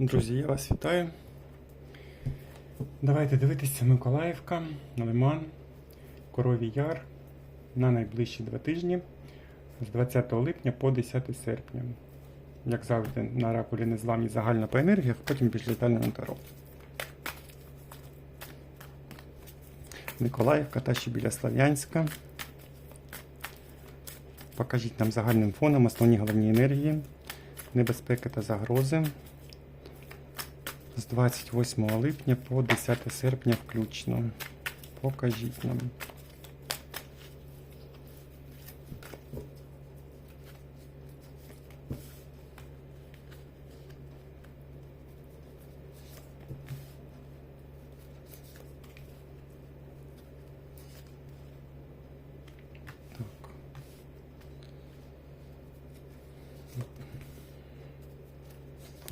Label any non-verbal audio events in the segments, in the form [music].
Друзі, я вас вітаю. Давайте дивитися Миколаївка, Лиман, Коровій Яр на найближчі два тижні з 20 липня по 10 серпня. Як завжди, на ракулі незламні загально по енергіях, потім детально на таро. Миколаївка та ще біля Слов'янська. Покажіть нам загальним фоном основні головні енергії, небезпеки та загрози з 28 липня по 10 серпня включно. Покажіть нам.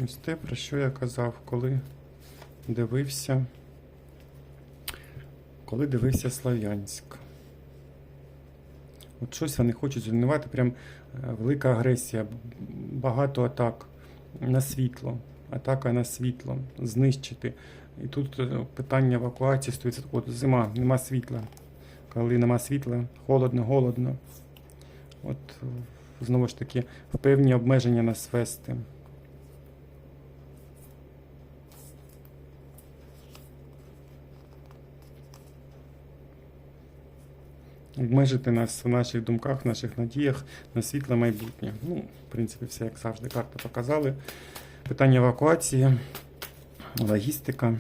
Ось те, про що я казав, коли дивився, коли дивився Слав'янськ. От щось вони хочуть зруйнувати, прям е, велика агресія, багато атак на світло, атака на світло, знищити. І тут е, питання евакуації стоїть. От зима, нема світла. Коли нема світла, холодно, голодно. От знову ж таки, в певні обмеження нас вести. Обмежити нас в наших думках, в наших надіях на світле майбутнє. Ну, в принципі, все як завжди, карти показали. Питання евакуації, логістика.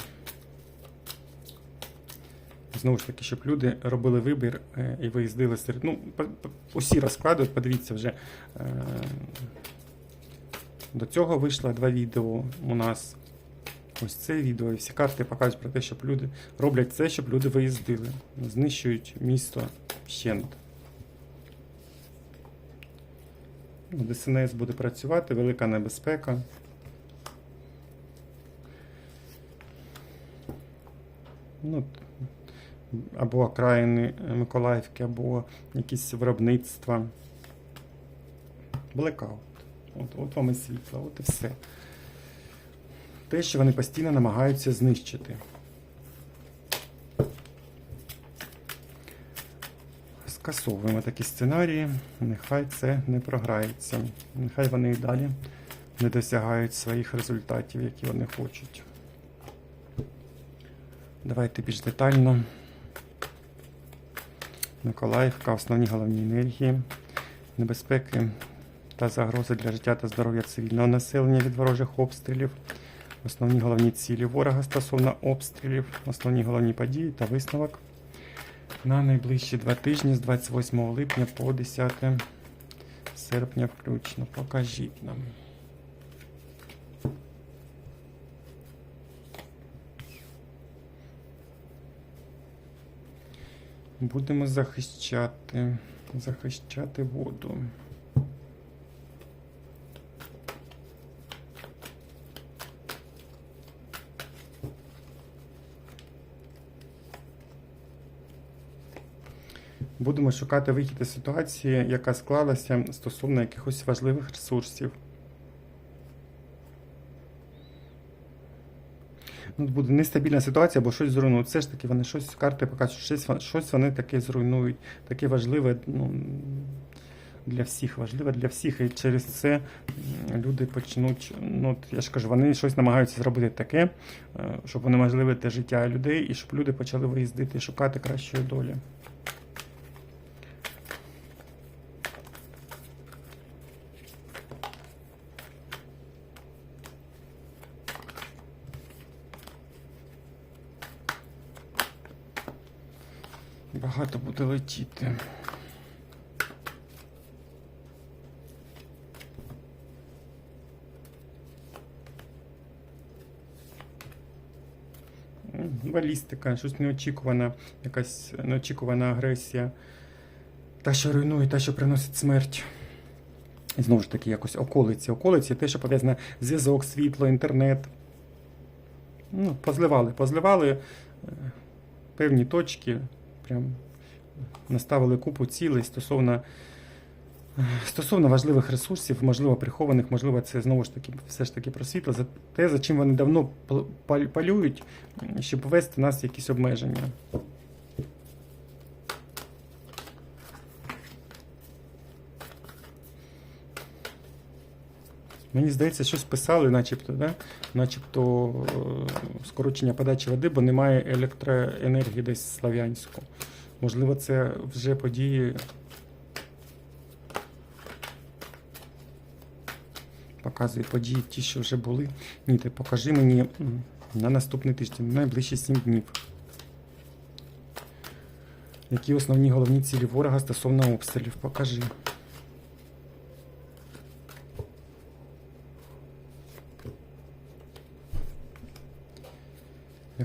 Знову ж таки, щоб люди робили вибір е, і виїздили серед. Ну, усі розклади, подивіться вже. е, До цього вийшло два відео у нас. Ось це відео, і всі карти показують про те, щоб люди роблять це, щоб люди виїздили, знищують місто вщент. ДСНС буде працювати, велика небезпека. Ну, або окраїни Миколаївки, або якісь виробництва. Блекаут. От, от вам і світло, от і все. Те, що вони постійно намагаються знищити. Скасовуємо такі сценарії, нехай це не програється. Нехай вони і далі не досягають своїх результатів, які вони хочуть. Давайте більш детально. Миколаївка, основні головні енергії, небезпеки та загрози для життя та здоров'я цивільного населення від ворожих обстрілів, основні головні цілі ворога стосовно обстрілів, основні головні події та висновок на найближчі два тижні з 28 липня по 10 серпня включно. Покажіть нам. Будемо захищати, захищати воду. Будемо шукати вихід із ситуації, яка склалася стосовно якихось важливих ресурсів. Ну, буде нестабільна ситуація, або щось зруйнують. Все ж таки вони щось карти покажуть, щось, щось вони таке зруйнують. Таке важливе ну, для всіх, важливе для всіх. І через це люди почнуть. Ну, я ж кажу, вони щось намагаються зробити таке, е, щоб унеможливити життя людей, і щоб люди почали виїздити шукати кращої долі. Багато буде летіти. Балістика, щось неочікувана, якась неочікувана агресія. Та, що руйнує, та, що приносить смерть. І знову ж таки, якось околиці. Околиці, те, що пов'язане зв'язок, світло, інтернет. Ну, позливали, позливали е, певні точки, прям наставили купу цілей стосовно Стосовно важливих ресурсів, можливо, прихованих, можливо, це знову ж таки все ж таки про світло, за те, за чим вони давно пал- пал- палюють, щоб ввести нас в якісь обмеження. Мені здається, щось писали, начебто, да? начебто е, скорочення подачі води, бо немає електроенергії десь в Слов'янську. Можливо, це вже події показує події, ті, що вже були. Ні, ти покажи мені на наступний тиждень, на найближчі 7 днів. Які основні головні цілі ворога стосовно обстрілів? Покажи.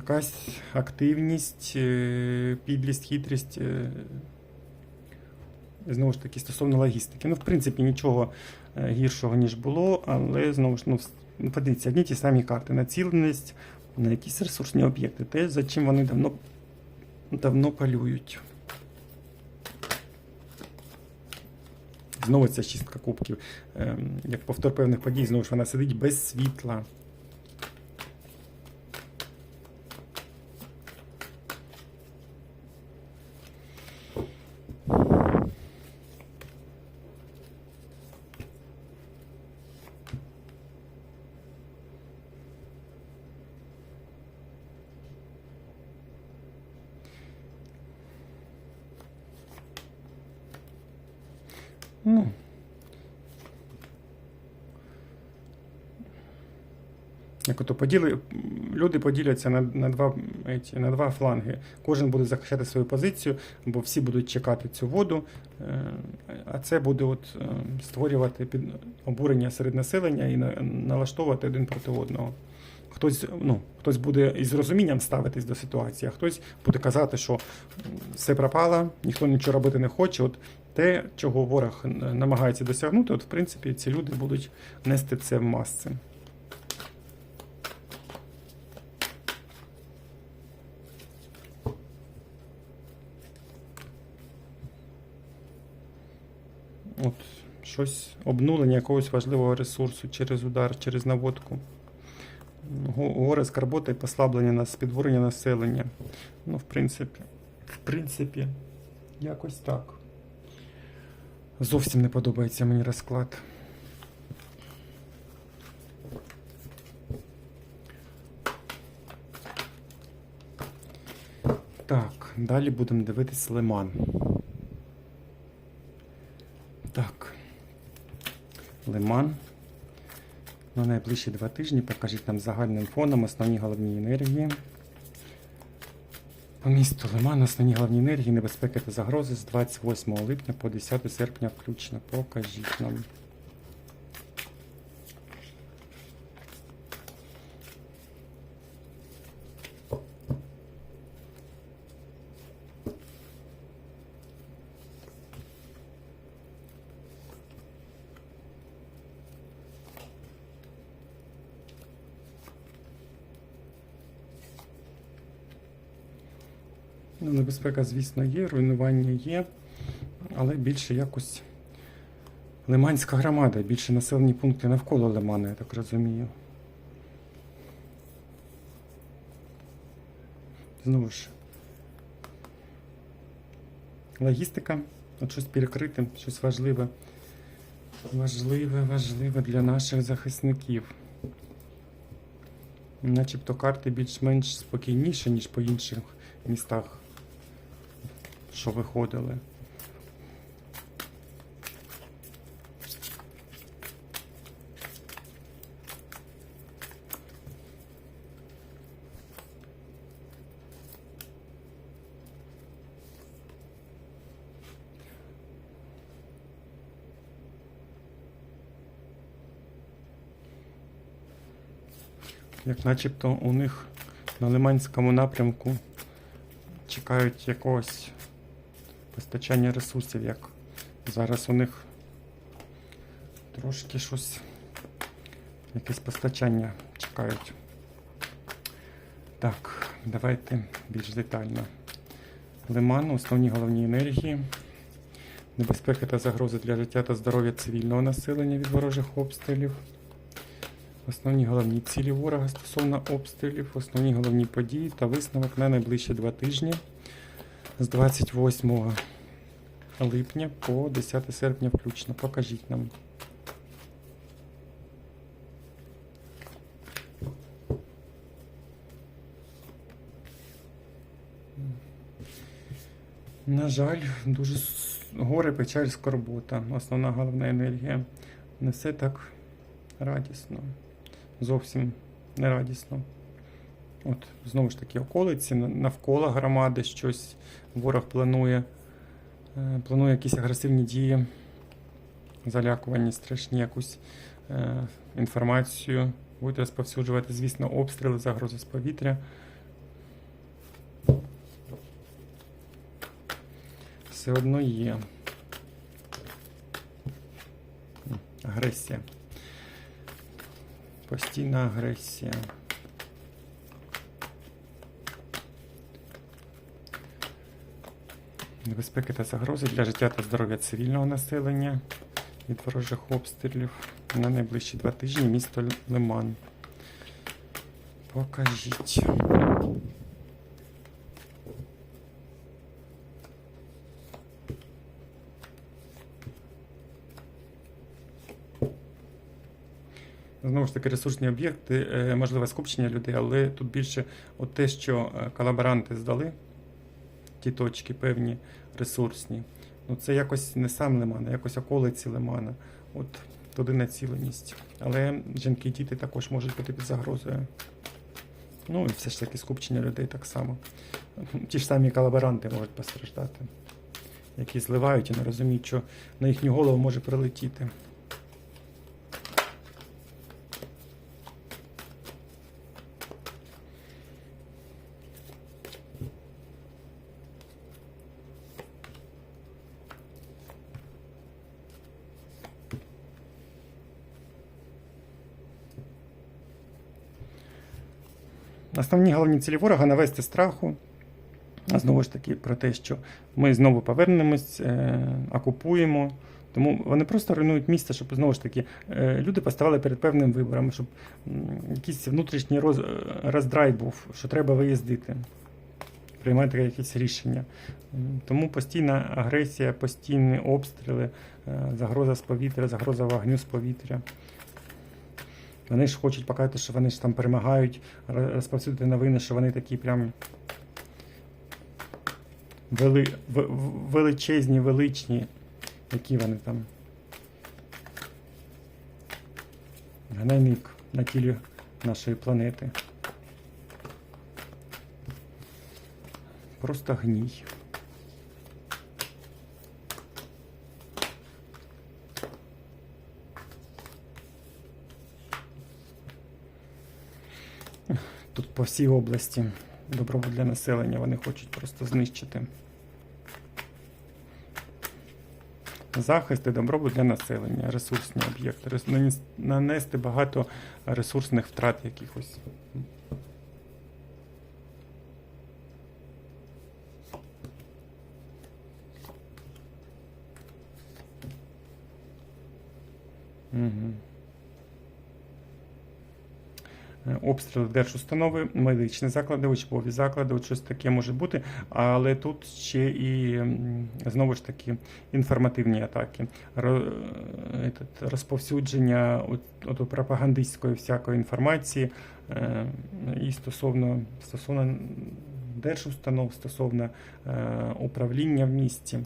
Якась активність, е, підлість, хитрість. е, Знову ж таки, стосовно логістики. Ну, в принципі, нічого е, гіршого, ніж було, але знову ж ну, ну, подивіться, одні ті самі карти. Націленість на якісь ресурсні об'єкти. Те, за чим вони давно, давно палюють. Знову ця чистка кубків. Ем, як повтор певних подій, знову ж вона сидить без світла. Ну. Як ото поділи, люди поділяться на, на, два, еті, на два фланги. Кожен буде захищати свою позицію, бо всі будуть чекати цю воду, е, а це буде от, е, створювати під обурення серед населення і на, налаштовувати один проти одного. Хтось, ну, хтось буде із розумінням ставитись до ситуації, а хтось буде казати, що все пропало, ніхто нічого робити не хоче. От те, чого ворог намагається досягнути, от в принципі ці люди будуть нести це в масці. От щось обнулення якогось важливого ресурсу через удар, через наводку. Го- Горе скарбота і послаблення на спідворення населення. Ну, в принципі, в принципі, якось так. Зовсім не подобається мені розклад. Так, далі будемо дивитись лиман. Так. Лиман. На найближчі два тижні покажіть нам загальним фоном основні головні енергії. По місту Лиман основні головні енергії, небезпеки та загрози з 28 липня по 10 серпня включно. Покажіть нам. Небезпека, звісно, є, руйнування є, але більше якось Лиманська громада, більше населені пункти навколо Лимана, я так розумію. Знову ж. Логістика, от щось перекрите, щось важливе. Важливе, важливе для наших захисників. Начебто карти більш-менш спокійніші, ніж по інших містах, що виходили. Як начебто у них на Лиманському напрямку чекають якогось постачання ресурсів, як зараз у них трошки щось, якесь постачання чекають. Так, давайте більш детально. Лиман, основні головні енергії. небезпеки та загрози для життя та здоров'я цивільного населення від ворожих обстрілів. Основні головні цілі ворога стосовно обстрілів, основні головні події та висновок на найближчі два тижні з 28 липня по 10 серпня включно. Покажіть нам. На жаль, дуже горе, печаль, скорбота. Основна головна енергія. Не все так радісно. Зовсім не радісно. От, знову ж таки, околиці, навколо громади щось ворог планує. Е, Планує якісь агресивні дії, залякувані, страшні якусь е, інформацію. Будуть розповсюджувати, звісно, обстріли, загрози з повітря. Все одно є. Агресія. Постійна агресія. Небезпеки та загрози для життя та здоров'я цивільного населення від ворожих обстрілів на найближчі два тижні місто Лиман. Покажіть. Знову ж таки, ресурсні об'єкти, е, можливе скупчення людей, але тут більше от те, що е, колаборанти здали, ті точки певні ресурсні. Ну, це якось не сам Лиман, а якось околиці Лимана. От туди націленість. Але жінки і діти також можуть бути під загрозою. Ну і все ж таки скупчення людей так само. [laughs] Ті ж самі колаборанти можуть постраждати, які зливають і не розуміють, що на їхню голову може прилетіти. Основні головні цілі ворога навести страху. А знову ж таки про те, що ми знову повернемось, е, окупуємо. Тому вони просто руйнують місце, щоб знову ж таки е, люди поставали перед певним вибором, щоб якийсь внутрішній роз, е, роздрай був, що треба виїздити, приймати якісь рішення. Тому постійна агресія, постійні обстріли, загроза з повітря, загроза вогню з повітря. Вони ж хочуть показати, що вони ж там перемагають, ро- розповсюдити новини, що вони такі прям вели, величезні, величні. Які вони там? Гнойник на тілі нашої планети. Просто гній. Тут по всій області добробут для населення вони хочуть просто знищити. Захист і добробут для населення, ресурсні об'єкти, нанести багато ресурсних втрат якихось. Угу. Е, Обстріли держустанови, медичні заклади, учбові заклади, от щось таке може бути. Але тут ще і знову ж таки інформативні атаки, е, розповсюдження от, пропагандистської всякої інформації е, і стосовно, стосовно держустанов, стосовно управління в місті.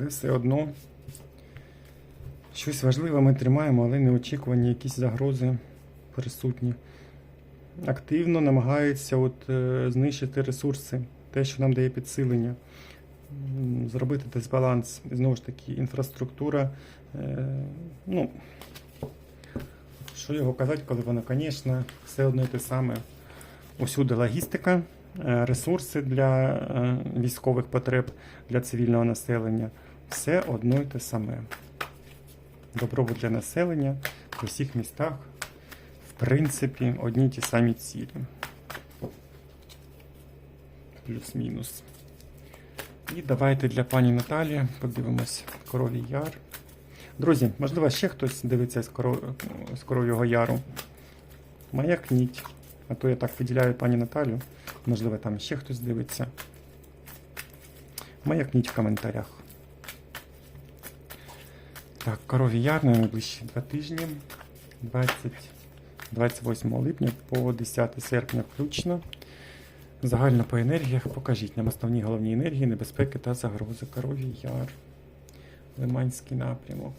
Але все одно щось важливе ми тримаємо, але неочікувані якісь загрози присутні. Активно намагаються от, е, знищити ресурси, те, що нам дає підсилення, зробити дисбаланс. І знову ж таки, інфраструктура. Е, ну, що його казати, коли воно, звісно, все одно і те саме. Усюди логістика е, ресурси для е, військових потреб для цивільного населення. Все одно й те саме. Добробут для населення в усіх містах, в принципі, одні й ті самі цілі. Плюс-мінус. І давайте для пані Наталі подивимось Коровій Яр. Друзі, можливо, ще хтось дивиться з, коров... з Коров'ього Яру. Маякніть. А то я так виділяю пані Наталю. Можливо, там ще хтось дивиться. Маякніть в коментарях. Так, корові Яр на найближчі два тижні. 20, 28 липня по 10 серпня включно. Загально по енергіях покажіть нам основні головні енергії, небезпеки та загрози. корові Яр. Лиманський напрямок.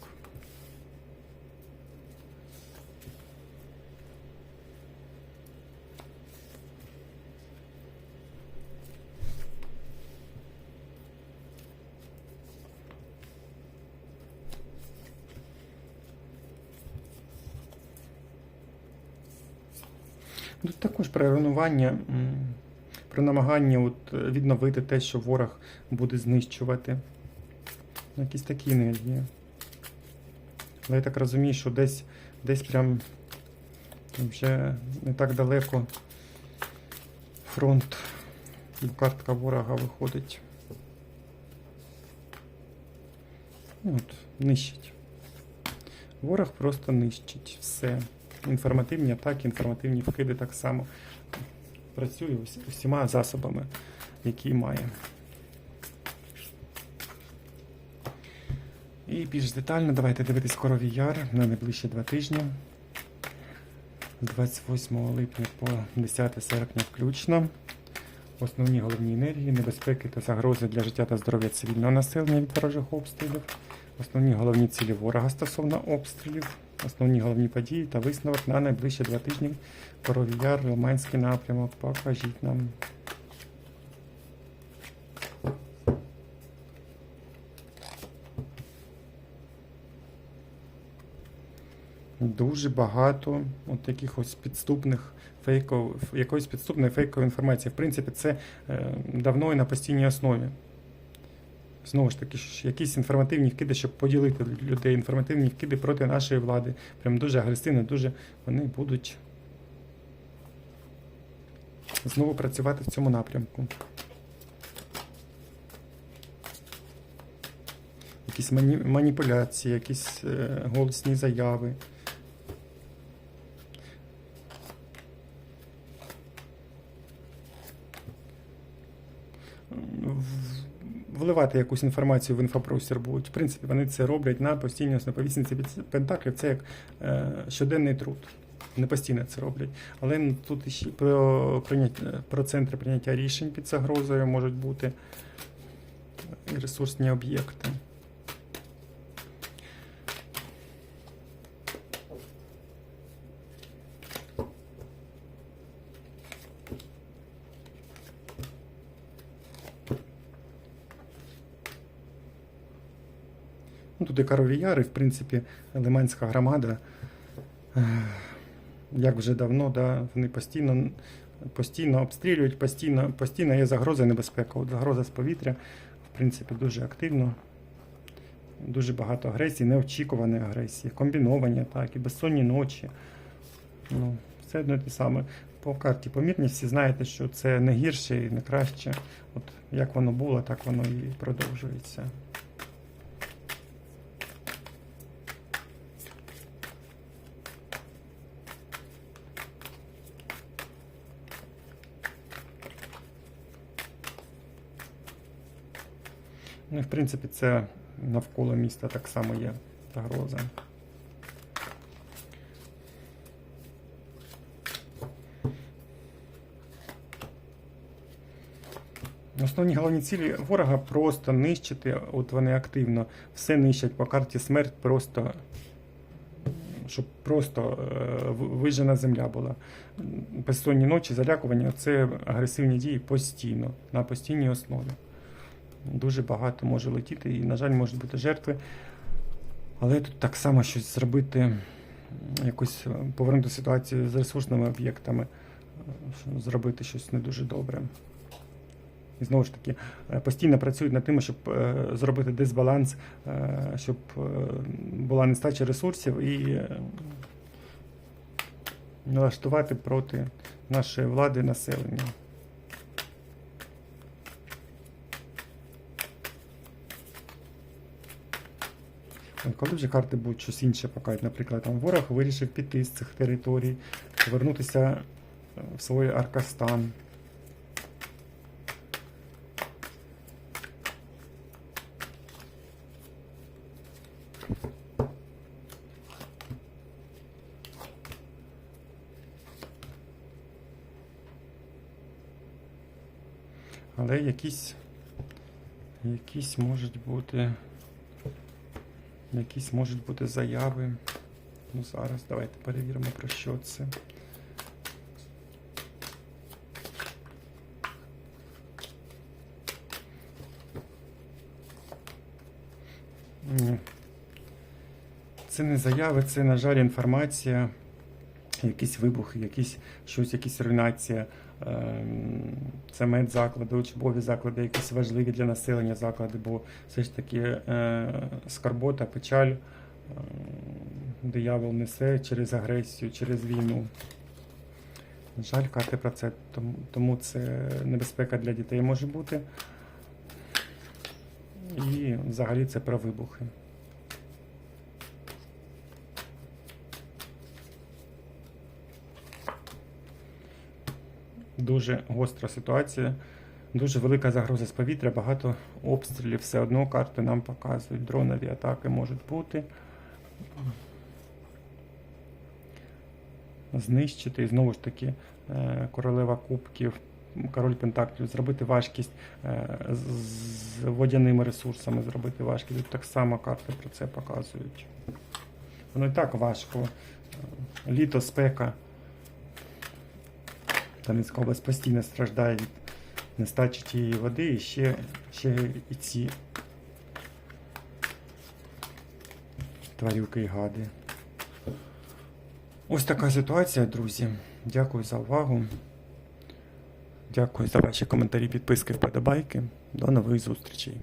Також про руйнування, м, про намагання от, е, відновити те, що ворог буде знищувати. Ну, Якісь такі енергії. Але я так розумію, що десь, десь прям вже не так далеко фронт картка ворога виходить. Ну, От, нищить. Ворог просто нищить все. Інформативні атаки, інформативні вкиди так само. Працює усіма засобами, які має. І більш детально давайте дивитись Коровій Яр на найближчі два тижні. 28 липня по 10 серпня включно. Основні головні енергії, небезпеки та загрози для життя та здоров'я цивільного населення від ворожих обстрілів. Основні головні цілі ворога стосовно обстрілів. Основні головні події та висновок на найближчі два тижні. Коровій Яр, Лиманський напрямок. Покажіть нам. Дуже багато от якихось підступних фейков, якоїсь підступної фейкової інформації. В принципі, це е, давно і на постійній основі. Знову ж таки, якісь інформативні вкиди, щоб поділити людей, інформативні вкиди проти нашої влади. Прям дуже агресивно, дуже вони будуть знову працювати в цьому напрямку. Якісь мані, маніпуляції, якісь е, голосні заяви. В- Вливати якусь інформацію в інфопростір будуть. В принципі, вони це роблять на постійній основі. Повісниці Пентаклів це як е, щоденний труд. Не постійно це роблять. Але тут ще про, прийняття, про центри прийняття рішень під загрозою можуть бути і ресурсні об'єкти. Ну, тут і Корові в принципі, Лиманська громада, як вже давно, да, вони постійно, постійно обстрілюють, постійно, постійно є загроза небезпека. Загроза з повітря, в принципі, дуже активно. Дуже багато агресії, неочікуваної агресії, комбіновані атаки, безсонні ночі. Ну, все одно те саме. По карті помірність всі знаєте, що це не гірше і не краще. От як воно було, так воно і продовжується. Ну, і в принципі, це навколо міста так само є загроза. Основні головні цілі ворога просто нищити, от вони активно все нищать по карті смерть, просто щоб просто е, вижена земля була. Безсонні ночі, залякування це агресивні дії постійно, на постійній основі. Дуже багато може летіти і, на жаль, можуть бути жертви. Але тут так само щось зробити, якось е, повернути ситуацію з ресурсними об'єктами. зробити щось не дуже добре. І знову ж таки, е, постійно працюють над тим, щоб е, зробити дисбаланс, е, щоб е, була нестача ресурсів і е, налаштувати проти нашої влади населення. Коли вже карти будуть щось інше покажуть, наприклад, там ворог вирішив піти з цих територій, повернутися е, в свій Аркастан. Але якісь, якісь можуть бути. Якісь можуть бути заяви. Ну, зараз давайте перевіримо, про що це. Це не заяви, це, на жаль, інформація, якісь вибухи, якісь щось, якісь руйнація. Ем, Це медзаклади, учбові заклади, якісь важливі для населення заклади, бо все ж таки е, скарбота, печаль е, диявол несе через агресію, через війну. На жаль, карти про це, тому це небезпека для дітей може бути. І взагалі це про вибухи. Дуже гостра ситуація, дуже велика загроза з повітря, багато обстрілів. Все одно карти нам показують. Дронові атаки можуть бути. Знищити. І знову ж таки, е, королева кубків, король пентаклів, зробити важкість е, з водяними ресурсами, зробити важкість. Тут так само карти про це показують. Воно і так важко. Е, Літо, спека. Донецька область постійно страждає від нестачі тієї води і ще, ще і ці тварюки і гади. Ось така ситуація, друзі. Дякую за увагу. Дякую за ваші коментарі, підписки, вподобайки. До нових зустрічей.